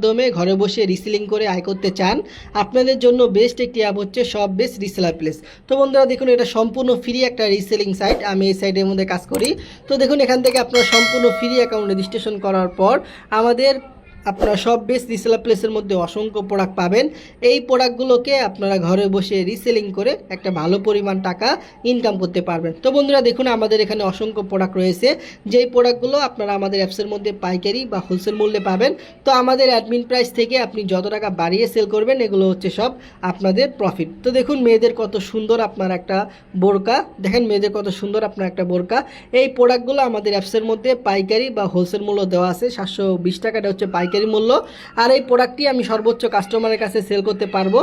মাধ্যমে ঘরে বসে রিসেলিং করে আয় করতে চান, আপনাদের জন্য বেস্ট একটি অ্যাপ হচ্ছে সব বেস্ট রিসেলার প্লেস তো বন্ধুরা, দেখুন, এটা সম্পূর্ণ ফ্রি একটা রিসেলিং সাইট আমি এই সাইটের মধ্যে কাজ করি। তো দেখুন, এখান থেকে আপনারা সম্পূর্ণ ফ্রি অ্যাকাউন্ট রেজিস্ট্রেশন করার পর আমাদের আপনারা সব বেস্ট রিসেলার প্লেসের মধ্যে অসংখ্য প্রোডাক্ট পাবেন। এই প্রোডাক্টগুলোকে আপনারা ঘরে বসে রিসেলিং করে একটা ভালো পরিমাণ টাকা ইনকাম করতে পারবেন। তো বন্ধুরা, দেখুন আমাদের এখানে অসংখ্য প্রোডাক্ট রয়েছে। যেই প্রোডাক্টগুলো আপনারা আমাদের অ্যাপসের মধ্যে পাইকারি বা হোলসেল মূল্যে পাবেন, তো আমাদের অ্যাডমিন প্রাইস থেকে আপনি যত টাকা বাড়িয়ে সেল করবেন, এগুলো হচ্ছে সব আপনাদের প্রফিট তো দেখুন মেয়েদের কত সুন্দর আপনার একটা বোরকা। দেখেন মেয়েদের কত সুন্দর আপনার একটা বোরকা। এই প্রোডাক্টগুলো আমাদের অ্যাপসের মধ্যে পাইকারি বা হোলসেল মূল্য দেওয়া আছে। সাতশো বিশ টাকাটা হচ্ছে পাইকারি। মূল্য। আর এই প্রোডাক্টটি আমি সর্বোচ্চ কাস্টমারের কাছে সেল করতে পারব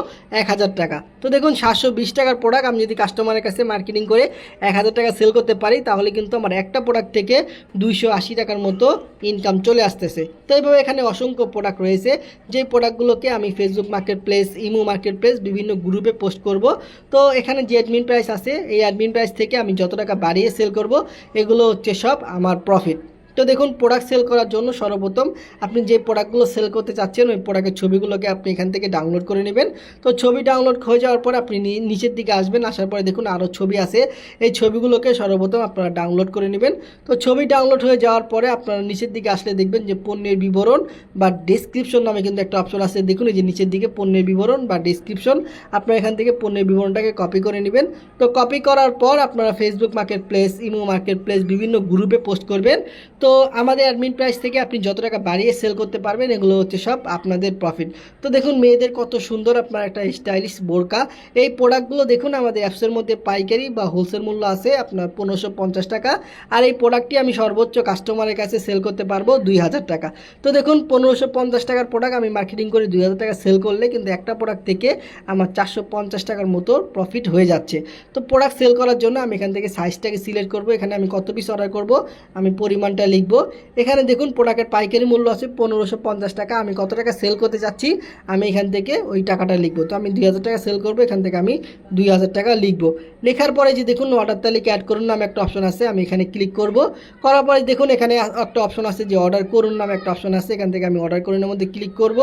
এক হাজার টাকা। তো দেখুন, সাতশো বিশ টাকার প্রোডাক্ট আমি যদি কাস্টমারের কাছে মার্কেটিং করে এক হাজার টাকা সেল করতে পারি, তাহলে কিন্তু আমার একটা প্রোডাক্ট থেকে দুইশো আশি টাকার মতো ইনকাম চলে আসতেছে। তো এইভাবে এখানে অসংখ্য প্রোডাক্ট রয়েছে। যেই প্রোডাক্টগুলোকে আমি Facebook market place imo market place বিভিন্ন গ্রুপে পোস্ট করব। তো এখানে যে অ্যাডমিন প্রাইস আছে, এই অ্যাডমিন প্রাইস থেকে আমি যত টাকা বাড়িয়ে সেল করব, এগুলো হচ্ছে সব আমার প্রফিট তো দেখুন প্রোডাক্ট সেল করার জন্য সর্বপ্রথম আপনি যে প্রোডাক্টগুলো সেল করতে চাচ্ছেন, ওই প্রোডাক্টের ছবিগুলোকে আপনি এখান থেকে ডাউনলোড করে নেবেন। তো ছবি ডাউনলোড হয়ে যাওয়ার পর আপনি নিচের দিকে আসবেন, আসার পরে দেখুন আরও ছবি আছে। এই ছবিগুলোকে সর্বপ্রথম আপনারা ডাউনলোড করে নেবেন। তো ছবি ডাউনলোড হয়ে যাওয়ার পরে আপনারা নিচের দিকে আসলে দেখবেন যে পণ্যের বিবরণ বা ডেসক্রিপশন নামে কিন্তু একটা অপশন আছে। দেখুন, এই যে নিচের দিকে পণ্যের বিবরণ বা ডেসক্রিপশন আপনারা এখান থেকে পণ্যের বিবরণটাকে কপি করে নেবেন। তো কপি করার পর আপনারা Facebook market place imo market place বিভিন্ন গ্রুপে পোস্ট করবেন। তো আমাদের অ্যাডমিন প্রাইস থেকে আপনি যত টাকা বাড়িয়ে সেল করতে পারবেন, এগুলো হচ্ছে সব আপনাদের প্রফিট তো দেখুন, মেয়েদের কত সুন্দর আপনার একটা স্টাইলিশ বোরকা। এই প্রোডাক্টগুলো দেখুন, আমাদের অ্যাপসের মধ্যে পাইকারি বা হোলসেল মূল্য আছে আপনার পনেরোশো পঞ্চাশ টাকা। আর এই প্রোডাক্টটি আমি সর্বোচ্চ কাস্টমারের কাছে সেল করতে পারব দুই হাজার টাকা। তো দেখুন, পনেরোশো পঞ্চাশ টাকার প্রোডাক্ট আমি মার্কেটিং করে দুই হাজার টাকা সেল করলে কিন্তু একটা প্রোডাক্ট থেকে আমার চারশো পঞ্চাশ টাকার মতো প্রফিট হয়ে যাচ্ছে। তো প্রোডাক্ট সেল করার জন্য আমি এখান থেকে সাইজটাকে সিলেক্ট করব। এখানে আমি কত পিস অর্ডার করব, আমি পরিমাণটা লিখব। এখানে দেখুন প্রোডাক্টের পাইকারি মূল্য আছে পনেরোশো পঞ্চাশ টাকা। আমি কত টাকা সেল করতে চাচ্ছি? আমি এখান থেকে ওই টাকাটা লিখব। তো আমি দুই হাজার টাকা সেল করব, এখান থেকে আমি দুই হাজার টাকা লিখব। লেখার পরে যে দেখুন অর্ডার তালিকা অ্যাড করুন নামে একটা অপশন আছে, আমি এখানে ক্লিক করব। করার পরে দেখুন এখানে একটা অপশন আছে যে অর্ডার করুন নামে একটা অপশন আছে, এখান থেকে আমি অর্ডার করুনের মধ্যে ক্লিক করব।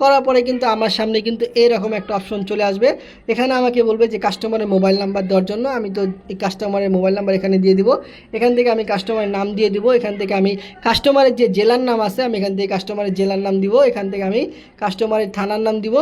করার পরে কিন্তু আমার সামনে কিন্তু এরকম একটা অপশন চলে আসবে। এখানে আমাকে বলবে যে কাস্টমারের মোবাইল নাম্বার দেওয়ার জন্য। আমি তো এই কাস্টমারের মোবাইল নাম্বার এখানে দিয়ে দিব। এখান থেকে আমি কাস্টমারের নাম দিয়ে দিব। এখান থেকে আমি কাস্টমারের যে জেলার নাম আছে, আমি এখান থেকে কাস্টমারের জেলার নাম দিব, এখান থেকে আমি কাস্টমারের থানার নাম দিব।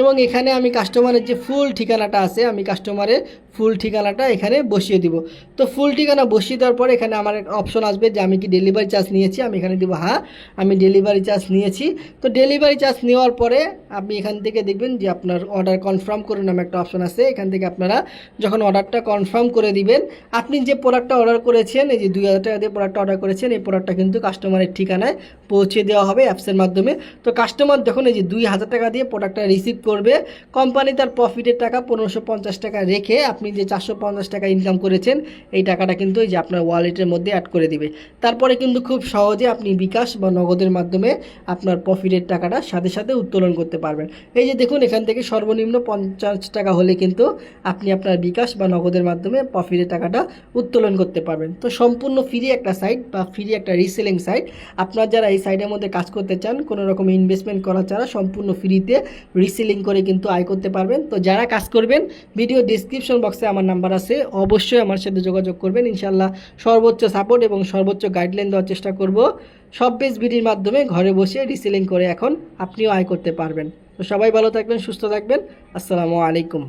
এবং এখানে আমি কাস্টমারের যে ফুল ঠিকানাটা আছে, আমি কাস্টমারের ফুল ঠিকানাটা এখানে বসিয়ে দিব। তো ফুল ঠিকানা বসিয়ে দেওয়ার পরে এখানে আমার অপশন আসবে যে আমি কি ডেলিভারি চার্জ নিয়েছি, আমি এখানে দিব হ্যাঁ আমি ডেলিভারি চার্জ নিয়েছি। তো ডেলিভারি চার্জ নেওয়ার পরে আপনি এখান থেকে দেখবেন যে আপনার অর্ডার কনফার্ম করে নামে একটা অপশন আছে। এখান থেকে আপনারা যখন অর্ডারটা কনফার্ম করে দিবেন, আপনি যে প্রোডাক্টটা অর্ডার করেছেন, এই যে দুই হাজার টাকা দিয়ে প্রোডাক্টটা অর্ডার করেছেন, এই প্রোডাক্টটা কিন্তু কাস্টমারের ঠিকানায় পৌঁছে দেওয়া হবে অ্যাপসের মাধ্যমে। তো কাস্টমার যখন এই যে দুই হাজার টাকা দিয়ে প্রোডাক্টটা রিসিভ করবে কোম্পানি তার প্রফিটের টাকা পনেরোশো টাকা রেখে আপনি যে চারশো পঞ্চাশ টাকা ইনকাম করেছেন, এই টাকাটা কিন্তু এই যে আপনার ওয়ালেটের মধ্যে অ্যাড করে দিবে। তারপরে কিন্তু খুব সহজে আপনি বিকাশ বা নগদের মাধ্যমে আপনার প্রফিটের টাকাটা সাথে সাথে উত্তোলন করতে পারবেন। এই যে দেখুন, এখান থেকে সর্বনিম্ন পঞ্চাশ টাকা হলে কিন্তু আপনি আপনার বিকাশ বা নগদের মাধ্যমে প্রফিটের টাকাটা উত্তোলন করতে পারবেন। তো সম্পূর্ণ ফ্রি একটা সাইট বা ফ্রি একটা রিসেলিং সাইট আপনার যারা এই সাইটের মধ্যে কাজ করতে চান, কোনো রকম ইনভেস্টমেন্ট করা ছাড়া সম্পূর্ণ ফ্রিতে রিসেলিং করে কিন্তু আয় করতে পারবেন। তো যারা কাজ করবেন ভিডিও ডিসক্রিপশন বক্সে আমার নাম্বার আছে। অবশ্যই আমার সাথে যোগাযোগ করবেন। ইনশাল্লাহ সর্বোচ্চ সাপোর্ট এবং সর্বোচ্চ গাইডলাইন দেওয়ার চেষ্টা করব। সব বেস ভিডির মাধ্যমে ঘরে বসে রিসেলিং করে এখন আপনিও আয় করতে পারবেন। তো সবাই ভালো থাকবেন, সুস্থ থাকবেন। আসসালামু আলাইকুম।